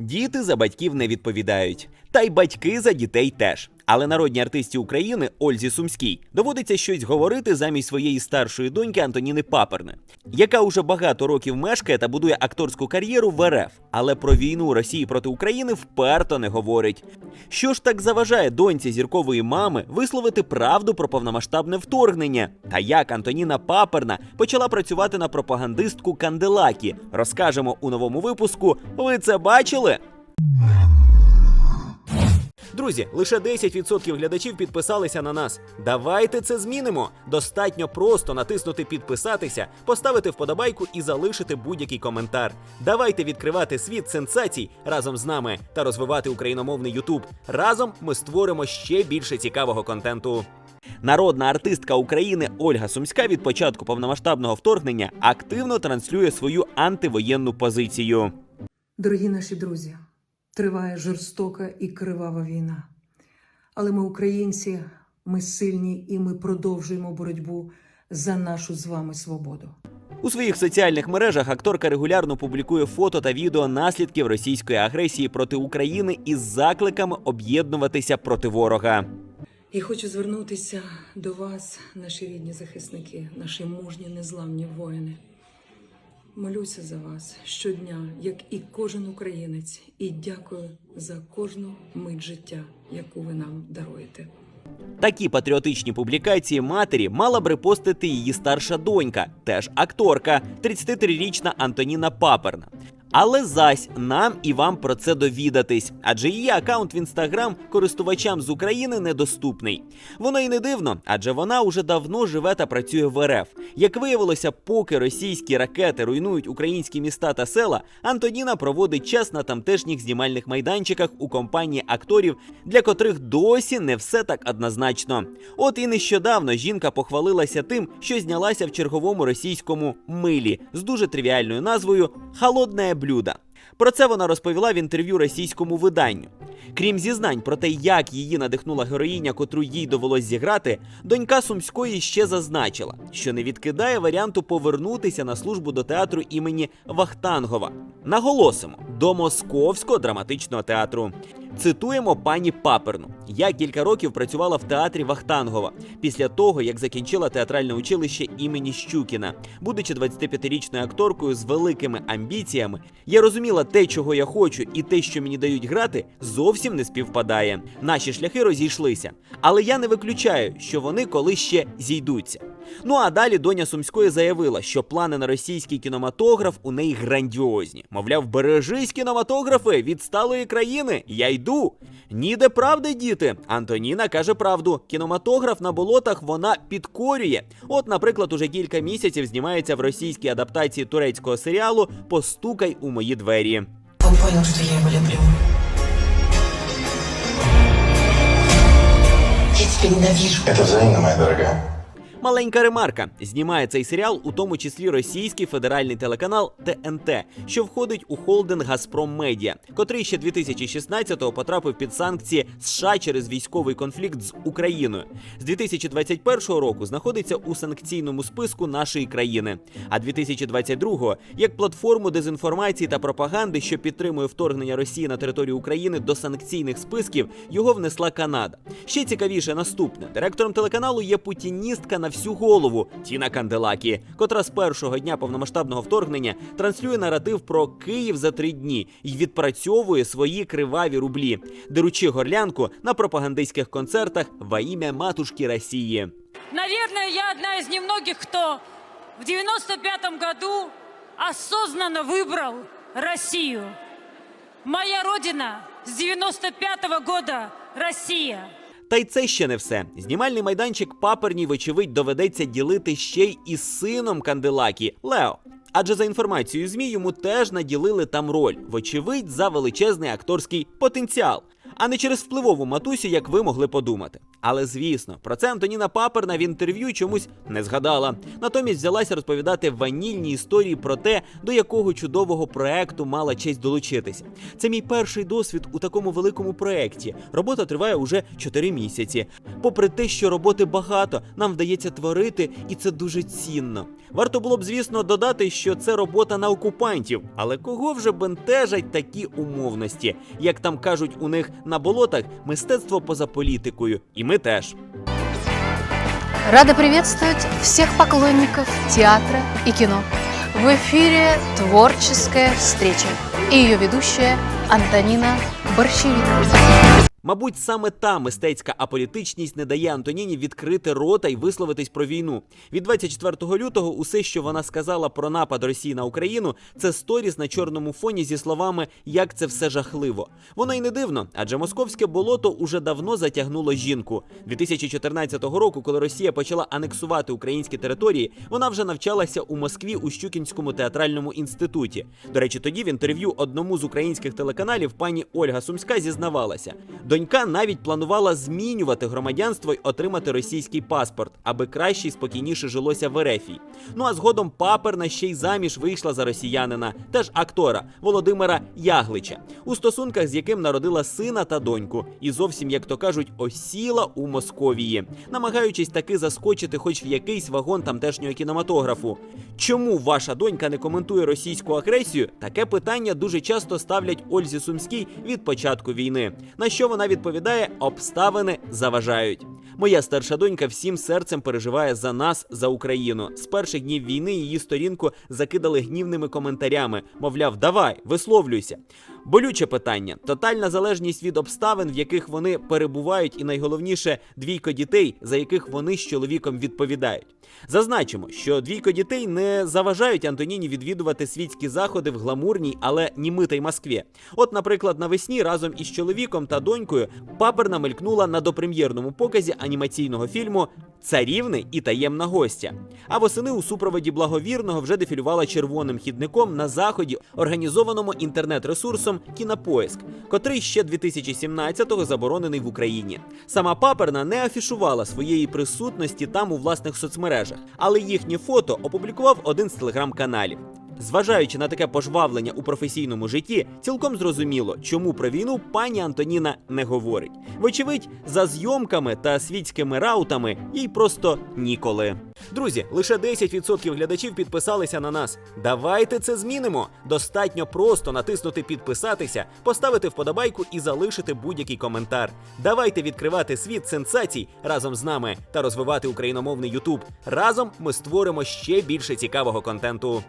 Діти за батьків не відповідають, та й батьки за дітей теж. Але народній артисті України Ользі Сумській доводиться щось говорити замість своєї старшої доньки Антоніни Паперни, яка уже багато років мешкає та будує акторську кар'єру в РФ, але про війну Росії проти України вперто не говорить. Що ж так заважає доньці зіркової мами висловити правду про повномасштабне вторгнення? Та як Антоніна Паперна почала працювати на пропагандистку Канделакі? Розкажемо у новому випуску. Ви це бачили? Друзі, лише 10% глядачів підписалися на нас. Давайте це змінимо. Достатньо просто натиснути підписатися, поставити вподобайку і залишити будь-який коментар. Давайте відкривати світ сенсацій разом з нами та розвивати україномовний Ютуб. Разом ми створимо ще більше цікавого контенту. Народна артистка України Ольга Сумська від початку повномасштабного вторгнення активно транслює свою антивоєнну позицію. Дорогі наші друзі, триває жорстока і кривава війна. Але ми, українці, ми сильні і ми продовжуємо боротьбу за нашу з вами свободу. У своїх соціальних мережах акторка регулярно публікує фото та відео наслідків російської агресії проти України із закликами об'єднуватися проти ворога. І хочу звернутися до вас, наші рідні захисники, наші мужні незламні воїни. Молюся за вас щодня, як і кожен українець, і дякую за кожну мить життя, яку ви нам даруєте. Такі патріотичні публікації матері мала б репостити її старша донька, теж акторка, 33-річна Антоніна Паперна. Але зась нам і вам про це довідатись, адже її акаунт в інстаграм користувачам з України недоступний. Воно і не дивно, адже вона уже давно живе та працює в РФ. Як виявилося, поки російські ракети руйнують українські міста та села, Антоніна проводить час на тамтешніх знімальних майданчиках у компанії акторів, для котрих досі не все так однозначно. От і нещодавно жінка похвалилася тим, що знялася в черговому російському милі з дуже тривіальною назвою Холодне блюдо. Про це вона розповіла в інтерв'ю російському виданню. Крім зізнань про те, як її надихнула героїня, котру їй довелось зіграти, донька Сумської ще зазначила, що не відкидає варіанту повернутися на службу до театру імені Вахтангова. Наголосимо до Московського драматичного театру. Цитуємо пані Паперну. Я кілька років працювала в театрі Вахтангова після того, як закінчила театральне училище імені Щукіна. Будучи 25-річною акторкою з великими амбіціями, я розуміла те, чого я хочу, і те, що мені дають грати, зовсім не співпадає. Наші шляхи розійшлися. Але я не виключаю, що вони коли ще зійдуться. Ну а далі доня Сумської заявила, що плани на російський кінематограф у неї грандіозні. Мовляв, бережись кінематографи від сталої країни. Я йду. Ніде правди, діти. Антоніна каже правду. Кінематограф на болотах вона підкорює. От, наприклад, уже кілька місяців знімається в російській адаптації турецького серіалу Постукай у мої двері. Он понял, что я его люблю. Я тебя ненавижу. Это взаимно, моя дорогая. Маленька ремарка знімає цей серіал, у тому числі російський федеральний телеканал ТНТ, що входить у холдинг Газпром Медіа, котрий ще 2016-го потрапив під санкції США через військовий конфлікт з Україною. З 2021 року знаходиться у санкційному списку нашої країни. А 2022-го як платформу дезінформації та пропаганди, що підтримує вторгнення Росії на територію України до санкційних списків, його внесла Канада. Ще цікавіше наступне: директором телеканалу є путіністка на всю голову Тіна Канделакі, котра з першого дня повномасштабного вторгнення транслює наратив про Київ за три дні і відпрацьовує свої криваві рублі, деручи горлянку на пропагандистських концертах во ім'я матушки Росії. Наверное, я одна из немногих, кто в 95 году осознанно выбрал Россию. Моя родина с 95 года – Россия. Та й це ще не все. Знімальний майданчик паперній, вочевидь, доведеться ділити ще й із сином Канделакі Лео. Адже за інформацією ЗМІ йому теж наділили там роль, вочевидь, за величезний акторський потенціал, а не через впливову матусю, як ви могли подумати. Але звісно, про це Антоніна Паперна в інтерв'ю чомусь не згадала. Натомість взялася розповідати ванільні історії про те, до якого чудового проекту мала честь долучитися. Це мій перший досвід у такому великому проекті. Робота триває уже 4 місяці. Попри те, що роботи багато, нам вдається творити, і це дуже цінно. Варто було б, звісно, додати, що це робота на окупантів, але кого вже бентежать такі умовності? Як там кажуть у них на болотах, мистецтво поза політикою, і ми теж. Рада приветствовать всех поклонников театра и кино. В эфире «Творческая встреча» и ее ведущая Антонина Борщевик. Мабуть, саме та мистецька аполітичність не дає Антоніні відкрити рота і висловитись про війну. Від 24 лютого усе, що вона сказала про напад Росії на Україну, це сторіс на чорному фоні зі словами як це все жахливо. Воно й не дивно, адже московське болото уже давно затягнуло жінку. 2014 року, коли Росія почала анексувати українські території, вона вже навчалася у Москві у Щукінському театральному інституті. До речі, тоді в інтерв'ю одному з українських телеканалів пані Ольга Сумська зізнавалася. Донька навіть планувала змінювати громадянство й отримати російський паспорт, аби краще й спокійніше жилося в Ерефії. Ну а згодом паперна ще й заміж вийшла за росіянина, теж актора Володимира Яглича, у стосунках з яким народила сина та доньку, і зовсім, як то кажуть, осіла у Московії, намагаючись таки заскочити хоч в якийсь вагон тамтешнього кінематографу. Чому ваша донька не коментує російську агресію? Таке питання дуже часто ставлять Ользі Сумській від початку війни. На що вона відповідає: обставини заважають. Моя старша донька всім серцем переживає за нас, за Україну. З перших днів війни її сторінку закидали гнівними коментарями. Мовляв, давай, висловлюйся. Болюче питання: тотальна залежність від обставин, в яких вони перебувають, і найголовніше двійко дітей, за яких вони з чоловіком відповідають. Зазначимо, що двійко дітей не заважають Антоніні відвідувати світські заходи в гламурній, але німитій Москві. От, наприклад, навесні разом із чоловіком та донькою паперна мелькнула на допрем'єрному показі анімаційного фільму Царівни і таємна гостя. А восени у супроводі благовірного вже дефілювала червоним хідником на заході, організованому інтернет-ресурсом Кінопоиск, котрий ще 2017-го заборонений в Україні. Сама паперна не афішувала своєї присутності там у власних соцмережах, але їхнє фото опублікував один з телеграм-каналів. Зважаючи на таке пожвавлення у професійному житті, цілком зрозуміло, чому про війну пані Антоніна не говорить. Вочевидь, за зйомками та світськими раутами їй просто ніколи. Друзі, лише 10% глядачів підписалися на нас. Давайте це змінимо. Достатньо просто натиснути підписатися, поставити вподобайку і залишити будь-який коментар. Давайте відкривати світ сенсацій разом з нами та розвивати україномовний Ютуб. Разом ми створимо ще більше цікавого контенту.